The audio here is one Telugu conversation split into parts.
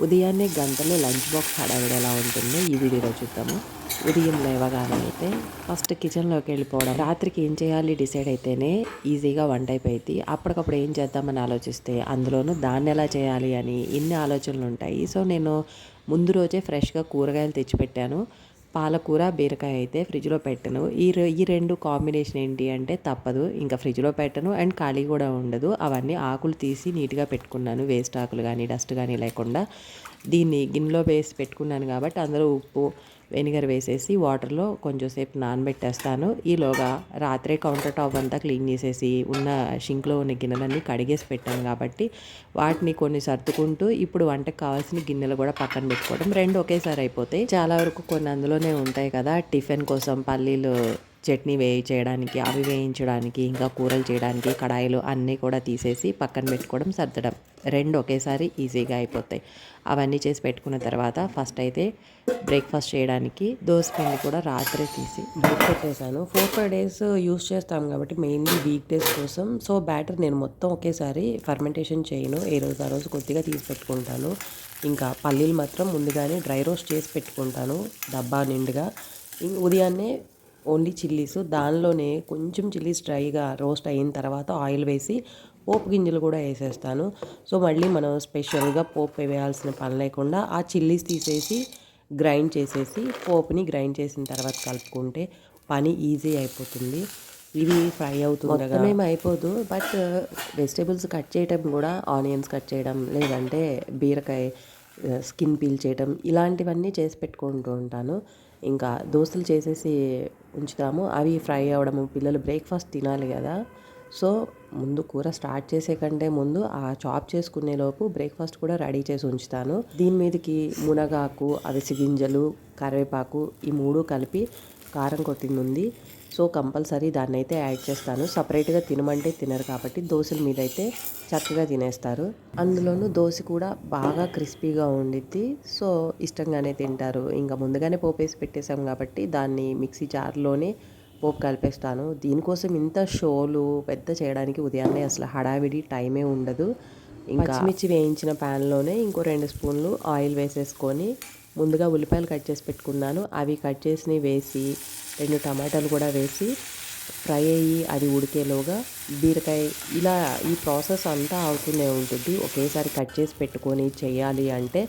ఉదయాన్నే గంటలో లంచ్ బాక్స్ హడావిడి ఎలా ఉంటుందో ఈ వీడియోలో చూద్దాము. ఉదయం లేవగానే అయితే ఫస్ట్ కిచెన్లోకి వెళ్ళిపోవడం రాత్రికి ఏం చేయాలి డిసైడ్ అయితేనే ఈజీగా వంట అయిపోయింది అప్పటికప్పుడు ఏం చేద్దామని ఆలోచిస్తే అందులోనూ దాన్ని ఎలా చేయాలి అని ఇన్ని ఆలోచనలు ఉంటాయి. సో నేను ముందు రోజే ఫ్రెష్గా కూరగాయలు తెచ్చిపెట్టాను. పాలకూర బీరకాయ అయితే ఫ్రిడ్జ్లో పెట్టను. ఈ ఈ రెండు కాంబినేషన్ ఏంటి అంటే తప్పదు. ఇంకా ఫ్రిడ్జ్లో పెట్టను. అండ్ ఖాళీ కూడా ఉండదు. అవన్నీ ఆకులు తీసి నీట్గా పెట్టుకున్నాను. వేస్ట్ ఆకులు కానీ డస్ట్ కానీ లేకుండా. దీన్ని గిన్నెలో వేసి పెట్టుకున్నాను కాబట్టి అందులో ఉప్పు వెనిగర్ వేసేసి వాటర్లో కొంచెంసేపు నానబెట్టేస్తాను. ఈలోగా రాత్రే కౌంటర్ టాప్ అంతా క్లీన్ చేసేసి ఉన్న షింక్లో ఉన్న గిన్నెలన్నీ కడిగేసి పెట్టాను కాబట్టి వాటిని కొన్ని సర్దుకుంటూ ఇప్పుడు వంటకు కావాల్సిన గిన్నెలు కూడా పక్కన పెట్టుకోవడం రెండు ఒకేసారి అయిపోతాయి. చాలా వరకు కొన్ని అందులోనే ఉంటాయి కదా టిఫిన్ కోసం పల్లీలు చట్నీ వేయి చేయడానికి అవి వేయించడానికి ఇంకా కూరలు చేయడానికి కడాయిలు అన్నీ కూడా తీసేసి పక్కన పెట్టుకోవడం సర్దడం. రెండు ఒకేసారి ఈజీగా అయిపోతాయి. అవన్నీ చేసి పెట్టుకున్న తర్వాత ఫస్ట్ అయితే బ్రేక్ఫాస్ట్ చేయడానికి దోశ పిండి కూడా రాత్రే తీసి. బయట పెట్టేశాను ఫోర్ ఫైవ్ డేస్ యూస్ చేస్తాం కాబట్టి మెయిన్లీ వీక్ డేస్ కోసం. సో బ్యాటర్ నేను మొత్తం ఒకేసారి ఫర్మెంటేషన్ చేయను. ఏ రోజు ఆ రోజు కొద్దిగా తీసి పెట్టుకుంటాను. ఇంకా పల్లీలు మాత్రం ముందుగానే డ్రై రోస్ట్ చేసి పెట్టుకుంటాను. డబ్బా నిండుగా. ఉదయాన్నే ఓన్లీ చిల్లీస్. దానిలోనే కొంచెం చిల్లీస్ డ్రైగా రోస్ట్ అయిన తర్వాత ఆయిల్ వేసి పోపు గింజలు కూడా వేసేస్తాను. సో మళ్ళీ మనం స్పెషల్గా పోపు వేయాల్సిన పని లేకుండా ఆ చిల్లీస్ తీసేసి గ్రైండ్ చేసేసి పోపుని గ్రైండ్ చేసిన తర్వాత కలుపుకుంటే పని ఈజీ అయిపోతుంది. ఇవి ఫ్రై అవుతుంది మేము అయిపోదు. బట్ వెజిటేబుల్స్ కట్ చేయటం కూడా ఆనియన్స్ కట్ చేయడం లేదంటే బీరకాయ స్కిన్ పీల్ చేయడం ఇలాంటివన్నీ చేసి పెట్టుకుంటూ ఉంటాను. ఇంకా దోశలు చేసేసి ఉంచుతాము. అవి ఫ్రై అవ్వడము పిల్లలు బ్రేక్ఫాస్ట్ తినాలి కదా. సో ముందు కూర స్టార్ట్ చేసే కంటే ముందు ఆ చాప్ చేసుకునే లోపు బ్రేక్ఫాస్ట్ కూడా రెడీ చేసి ఉంచుతాను. దీని మీదకి మునగాకు అవిసి గింజలు కరివేపాకు ఈ మూడు కలిపి కారం కొట్టింది ఉంది. సో కంపల్సరీ దాన్ని అయితే యాడ్ చేస్తాను. సపరేట్గా తినమంటే తినరు కాబట్టి దోశల మీద అయితే చక్కగా తినేస్తారు. అందులోనూ దోశ కూడా బాగా క్రిస్పీగా ఉండిద్ది. సో ఇష్టంగానే తింటారు. ఇంకా ముందుగానే పోపేసి పెట్టేశాం కాబట్టి దాన్ని మిక్సీ జార్లోనే పోపు కలిపేస్తాను. దీనికోసం ఇంత షోలు పెద్ద చేయడానికి ఉదయాన్నే అసలు హడావిడి టైమే ఉండదు. ఇంకా పచ్చిమిర్చి వేయించిన ప్యాన్లోనే ఇంకో రెండు స్పూన్లు ఆయిల్ వేసేసుకొని ముందుగా ఉల్లిపాయలు కట్ చేసి పెట్టుకున్నాను. అవి కట్ చేసినవి వేసి రెండు టమాటాలు కూడా వేసి ఫ్రై అయ్యి అది ఉడికేలోగా బీరకాయ ఇలా ఈ ప్రాసెస్ అంతా అవుతూనే ఉంటుంది. ఒకేసారి కట్ చేసి పెట్టుకొని చేయాలి అంటే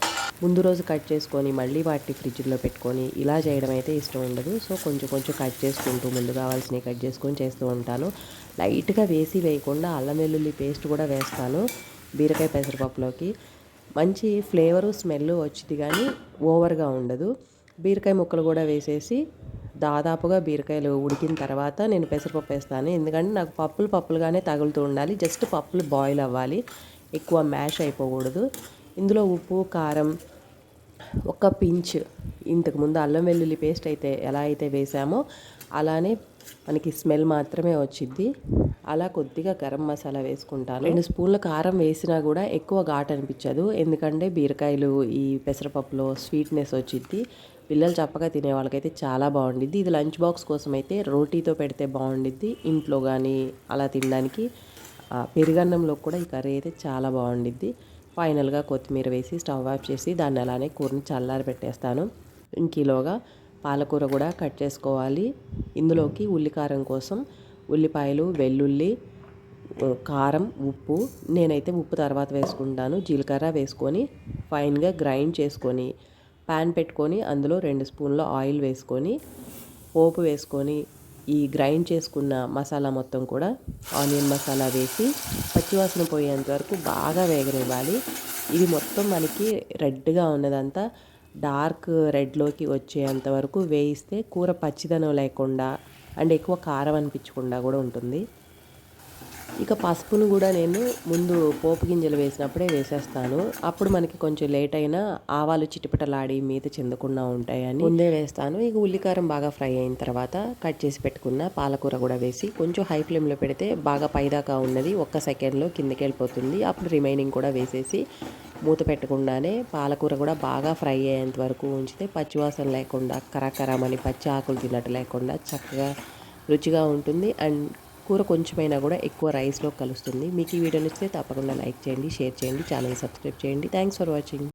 ముందు రోజు కట్ చేసుకొని మళ్ళీ వాటిని ఫ్రిడ్జ్లో పెట్టుకొని ఇలా చేయడం అయితే ఇష్టం ఉండదు. సో కొంచెం కొంచెం కట్ చేసుకుంటూ ముందు కావాల్సినవి కట్ చేసుకొని చేస్తూ ఉంటాను. లైట్గా వేసి వేయకుండా అల్లం వెల్లుల్లి పేస్ట్ కూడా వేస్తాను. బీరకాయ పెసరపప్పులోకి మంచి ఫ్లేవరు స్మెల్ వచ్చింది కానీ ఓవర్గా ఉండదు. బీరకాయ ముక్కలు కూడా వేసేసి దాదాపుగా బీరకాయలు ఉడికిన తర్వాత నేను పెసరపప్పు వేస్తాను. ఎందుకంటే నాకు పప్పులు పప్పులుగానే తగులుతూ ఉండాలి. జస్ట్ పప్పులు బాయిల్ అవ్వాలి. ఎక్కువ మ్యాష్ అయిపోకూడదు. ఇందులో ఉప్పు కారం ఒక పించ్ ఇంతకుముందు అల్లం వెల్లుల్లి పేస్ట్ అయితే ఎలా అయితే వేసామో అలానే మనకి స్మెల్ మాత్రమే వచ్చింది అలా కొద్దిగా గరం మసాలా వేసుకుంటాను. రెండు స్పూన్ల కారం వేసినా కూడా ఎక్కువ ఘాట్ అనిపించదు. ఎందుకంటే బీరకాయలు ఈ పెసరపప్పులో స్వీట్నెస్ వచ్చింది పిల్లలు చప్పగా తినే వాళ్ళకైతే చాలా బాగుండిద్ది. ఇది లంచ్ బాక్స్ కోసం అయితే రోటీతో పెడితే బాగుండిద్ది. ఇంట్లో కానీ అలా తినడానికి పెరుగన్నంలో కూడా ఈ కర్రీ అయితే చాలా బాగుండిద్ది. ఫైనల్గా కొత్తిమీర వేసి స్టవ్ ఆఫ్ చేసి దాన్ని అలానే కూరని చల్లారి పెట్టేస్తాను. ఇంకీలోగా పాలకూర కూడా కట్ చేసుకోవాలి. ఇందులోకి ఉల్లికారం కోసం ఉల్లిపాయలు వెల్లుల్లి కారం ఉప్పు. నేనైతే ఉప్పు తర్వాత వేసుకుంటాను. జీలకర్ర వేసుకొని ఫైన్గా గ్రైండ్ చేసుకొని ప్యాన్ పెట్టుకొని అందులో రెండు స్పూన్ల ఆయిల్ వేసుకొని పోపు వేసుకొని ఈ గ్రైండ్ చేసుకున్న మసాలా మొత్తం కూడా ఆనియన్ మసాలా వేసి పచ్చివాసన పోయేంత వరకు బాగా వేగనివ్వాలి. ఇది మొత్తం మనకి రెడ్గా ఉన్నదంతా డార్క్ రెడ్లోకి వచ్చేంత వరకు వేయిస్తే కూర పచ్చిదనం లేకుండా అండ్ ఎక్కువ కారం అనిపించకుండా కూడా ఉంటుంది. ఇక పసుపును కూడా నేను ముందు పోపు గింజలు వేసినప్పుడే వేసేస్తాను. అప్పుడు మనకి కొంచెం లేట్ అయినా ఆవాలు చిటిపటలాడి మీద చెందకుండా ఉంటాయని ముందే వేస్తాను. ఇక ఉల్లికారం బాగా ఫ్రై అయిన తర్వాత కట్ చేసి పెట్టుకున్న పాలకూర కూడా వేసి కొంచెం హై ఫ్లేమ్లో పెడితే బాగా పైదాకా ఉన్నది ఒక్క సెకండ్లో కిందకి వెళ్ళిపోతుంది. అప్పుడు రిమైనింగ్ కూడా వేసేసి మూత పెట్టకుండానే పాలకూర కూడా బాగా ఫ్రై అయ్యేంత వరకు ఉంచితే పచ్చివాసన లేకుండా కరకరమని పచ్చి ఆకులు తిన్నట్టు లేకుండా చక్కగా రుచిగా ఉంటుంది. అండ్ కూర కొంచెమైనా కూడా ఎక్కువ రైస్లో కలుస్తుంది. మీకు ఈ వీడియో నచ్చితే తప్పకుండా లైక్ చేయండి షేర్ చేయండి ఛానల్ సబ్స్క్రైబ్ చేయండి. Thanks for watching.